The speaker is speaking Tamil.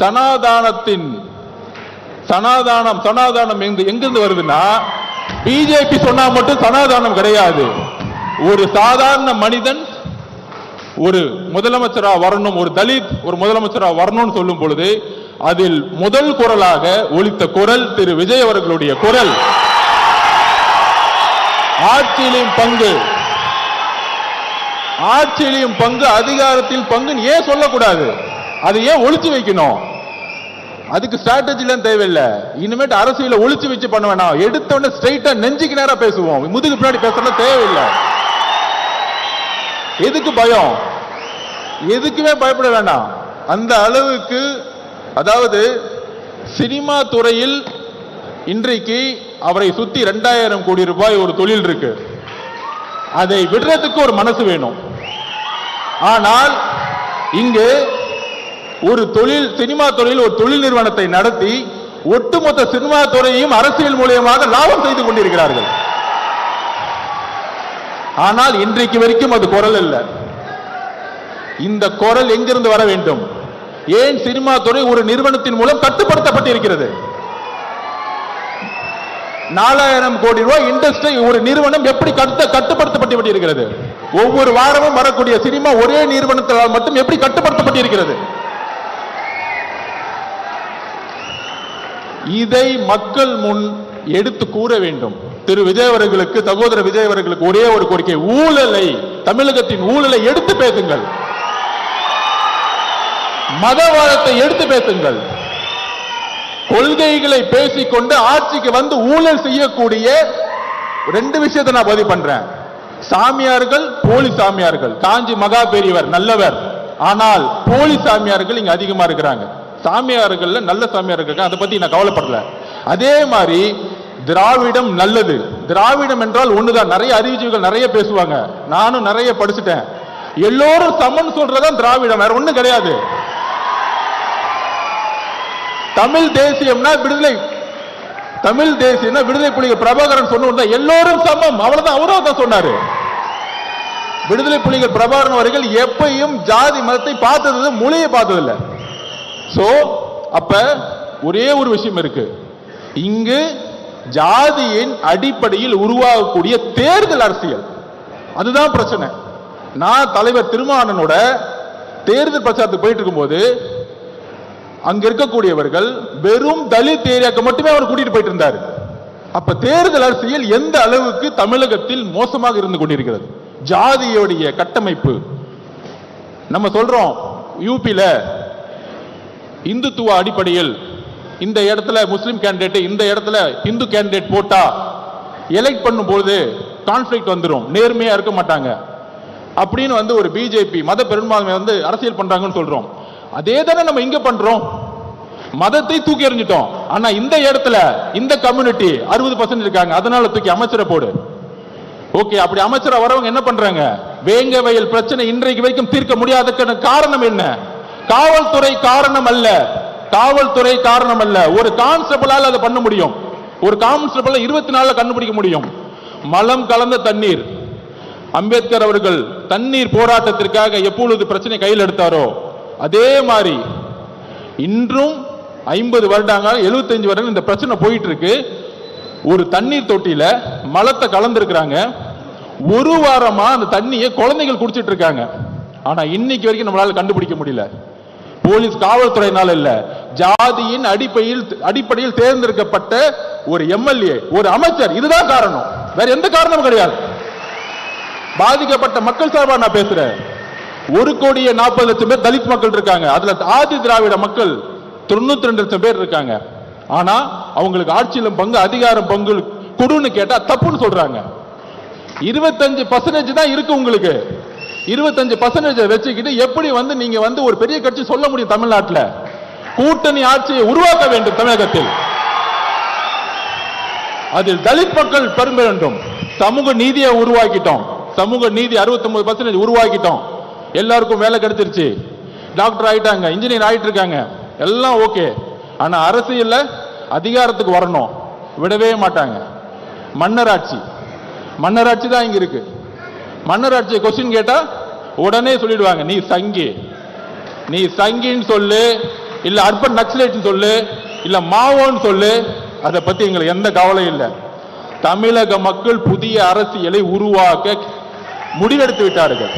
சனாதானத்தின் சனாதானம் சனாதானம் எங்கிருந்து வருதுன்னா பிஜேபி சொன்னா மட்டும் சனாதானம் கிடையாது. ஒரு சாதாரண மனிதன் ஒரு முதலமைச்சரா வரணும் ஒரு தலித் ஒரு முதலமைச்சரா வரணும்னு சொல்லும் பொழுது அதில் முதல் குரலாக ஒலித்த குரல் திரு விஜய் அவர்களுடைய குரல். ஆட்சியிலும் பங்கு. ஆட்சியிலும் பங்கு அதிகாரத்தில் பங்குன்னு ஏன் சொல்லக்கூடாது? அதை ஏன் ஒழிச்சு வைக்கணும்? அதுக்கு ஸ்ட்ராட்டஜிலாம் தேவையில்லை. இனிமேட்டு அரசியல ஒழிச்சு வச்சு பண்ண வேணாம். எடுத்தோடனே ஸ்ட்ரைட்டா நெஞ்சுக்கு நேரம் பேசுவோம். முதுகு பின்னாடி பேசுறது தேவையில்லை. எதுக்கு பயம்? எதுக்குமே பயப்பட வேண்டாம் அந்த அளவுக்கு அதாவது சினிமா துறையில் இன்றைக்கு அவரை சுத்தி ரெண்டாயிரம் கோடி ரூபாய் ஒரு தொழில் இருக்கு. அதை விடுறதுக்கு ஒரு மனசு வேணும். ஆனால் இங்கு ஒரு தொழில் சினிமா துறையில் ஒரு தொழில் நிறுவனத்தை நடத்தி ஒட்டுமொத்த சினிமா துறையையும் அரசியல் மூலியமாக லாபம் செய்து கொண்டிருக்கிறார்கள். ஆனால் இன்றைக்கு வரைக்கும் அது குரல் அல்ல. இந்த குரல் எங்கிருந்து வர வேண்டும்? ஏன் சினிமா துறை ஒரு நிறுவனத்தின் மூலம் கட்டுப்படுத்தப்பட்டிருக்கிறது? நாலாயிரம் கோடி ரூபாய் இண்டஸ்ட்ரி ஒரு நிறுவனம் எப்படி கட்டுப்படுத்தப்பட்டு கட்டுப்படுத்தப்பட்டிருக்கிறது? ஒவ்வொரு வாரமும் வரக்கூடிய சினிமா ஒரே நிறுவனத்தால் மட்டும் எப்படி கட்டுப்படுத்தப்பட்டிருக்கிறது? இதை மக்கள் முன் எடுத்து கூற வேண்டும். திரு விஜய் அவர்களுக்கு சகோதர விஜய் அவர்களுக்கு ஒரே ஒரு கோரிக்கை ஊழலை தமிழகத்தின் ஊழலை எடுத்து பேசுங்கள். மதவாதத்தை எடுத்து பேசுங்கள். கொள்கைகளை பேசிக்கொண்டு ஆட்சிக்கு வந்து ஊழல் செய்யக்கூடிய ரெண்டு விஷயத்தை நான் பதிவு பண்றேன். சாமியார்கள் போலி சாமியார்கள். காஞ்சி மகா பெரியவர் நல்லவர். ஆனால் போலி சாமியார்கள் இங்க அதிகமா இருக்கிறாங்க. சாமியார்கள்ல நல்ல சாமியார்கள் இருக்காங்க. அதை பத்தி நான் கவலைப்படல. அதே மாதிரி திராவிடம் நல்லது. திராவிடம் என்றால் ஒண்ணுதான். நிறைய அறிவுஜீவிகள் நிறைய பேசுவாங்க. நானும் நிறைய படிச்சுட்டேன். எல்லோரும் சமன் சொல்றதுதான் திராவிடம். வேற ஒண்ணும் கிடையாது. தமிழ் தேசியம்னா விடுதலை. தமிழ் தேசியம்னா விடுதலை புலிகள். பிரபாகரன் சொன்ன எல்லோரும் சமம். அவ்வளவுதான். அவரும் தான் சொன்னாரு. விடுதலை புலிகள் பிரபாகரன் அவர்கள் எப்பையும் ஜாதி மதத்தை பார்த்தது மொழியை பார்த்ததில்லை. ஸோ சோ அப்ப ஒரே ஒரு விஷயம் இருக்கு. இங்கு ஜாதியின் அடிப்படையில் உருவாகக்கூடிய தேர்தல் அரசியல். அதுதான் பிரச்சனை. நான் தலைவர் திருமானனோட தேர்தல் பிரச்சாரத்துக்கு போயிட்டு இருக்கும்போது அங்க இருக்கக்கூடியவர்கள் வெறும் தலித் ஏரியாக்கு மட்டுமே அவர் கூட்டிட்டு போயிட்டு இருந்தார் அப்ப தேர்தல் அரசியல் எந்த அளவுக்கு தமிழகத்தில் மோசமாக இருந்து கொண்டிருக்கிறது? ஜாதியோடைய கட்டமைப்பு. நம்ம சொல்றோம் யூபியில இந்துத்துவ அடிப்படையில் இந்த இடத்துல முஸ்லீம் கேண்டிடேட் இந்த இடத்துல இந்து கேண்டிடேட் போட்டா எலெக்ட் பண்ணும்போது கான்ஃபிளிக்ட் வந்துடும் நேர்மையா இருக்க மாட்டாங்க. அப்படின்னு வந்து ஒரு பிஜேபி மத பெரும்பான்மை வந்து அரசியல் பண்றாங்கன்னு சொல்றோம். அதே தானே நம்ம இங்க பண்றோம். மதத்தை தூக்கி எறிஞ்சிட்டோம். ஆனா இந்த இடத்துல இந்த கம்யூனிட்டி அறுபது பர்சன்ட் இருக்காங்க. அதனால தூக்கி அமைச்சரை போடு. ஓகே அப்படி அமைச்சரை வரவங்க என்ன பண்றாங்க? வேங்க வயல் பிரச்சனை இன்றைக்கு வரைக்கும் தீர்க்க முடியாததுக்கான காரணம் என்ன? காவல்துறை காரணம் அல்ல காவல்துறை காரணம் அல்ல ஒரு கான்ஸ்டபிளால் அதை பண்ண முடியும். ஒரு கான்ஸ்டபிள் இருபத்தி நாலுல கண்டுபிடிக்க முடியும். மலம் கலந்த தண்ணீர். அம்பேத்கர் அவர்கள் தண்ணீர் போராட்டத்திற்காக எப்பொழுது பிரச்சனை கையில் எடுத்தாரோ அதே மாதிரி இன்றும் ஐம்பது வருடங்கள் 75 வருடம் இந்த பிரச்சனை போயிட்டு இருக்கு ஒரு தண்ணீர் தொட்டியில மலத்தை கலந்துருக்கிறாங்க. ஒரு வாரமா அந்த தண்ணியை குழந்தைகள் குடிச்சிட்டு இருக்காங்க ஆனா இன்னைக்கு வரைக்கும் நம்மளால கண்டுபிடிக்க முடியல. போலீஸ் காவல்துறையினால் இல்ல. ஜாதியின் அடிப்படையில் அடிப்படையில் தேர்ந்தெடுக்கப்பட்ட ஒரு எம்எல்ஏ ஒரு அமைச்சர் இதுதான் காரணம். வேற எந்த காரணமும் கிடையாது. பாதிக்கப்பட்ட மக்கள் சார்பா நான் பேசுறேன். ஒரு கோடியே நாற்பது லட்சம் பேர் தலித் மக்கள் இருக்காங்க. அதுல ஆதி திராவிட மக்கள் தொண்ணூத்தி ரெண்டு லட்சம் பேர் இருக்காங்க. ஆனா அவங்களுக்கு ஆட்சியிலும் பங்கு அதிகாரம் பங்கு கொடுன்னு கேட்டா தப்புன்னு சொல்றாங்க. இருபத்தஞ்சு பர்சன்டேஜ் தான் இருக்கு உங்களுக்கு. இருபத்தஞ்சு பர்சன்டேஜ் வச்சுக்கிட்டு எப்படி வந்து நீங்க வந்து ஒரு பெரிய கட்சி சொல்ல முடியும் தமிழ்நாட்டில்? கூட்டணி ஆட்சியை உருவாக்க வேண்டும் தமிழகத்தில். அதில் தலித் மக்கள் பெரும்ப வேண்டும். சமூக நீதியை உருவாக்கிட்டோம். சமூக நீதி 69% பர்சன்டேஜ் உருவாக்கிட்டோம். எல்லாருக்கும் வேலை கிடைச்சிருச்சு. டாக்டர் ஆயிட்டாங்க இன்ஜினியர் ஆயிட்டு இருக்காங்க எல்லாம் ஓகே. ஆனா அரசியல்ல அதிகாரத்துக்கு வரணும். விடவே மாட்டாங்க. மன்னராட்சி. மன்னராட்சி தான் இங்க இருக்கு. மன்னராட்சியை கொஸ்டின் கேட்டா உடனே சொல்லிடுவாங்க நீ சங்கி. நீ சங்கின்னு சொல்லு இல்ல அர்பன் நக்சலைட்னு சொல்லு இல்ல மாவோன்னு சொல்லு. அதை பத்தி எங்களுக்கு எந்த கவலையும் இல்லை. தமிழக மக்கள் புதிய அரசியலை உருவாக்க முடிவெடுத்து விட்டார்கள்.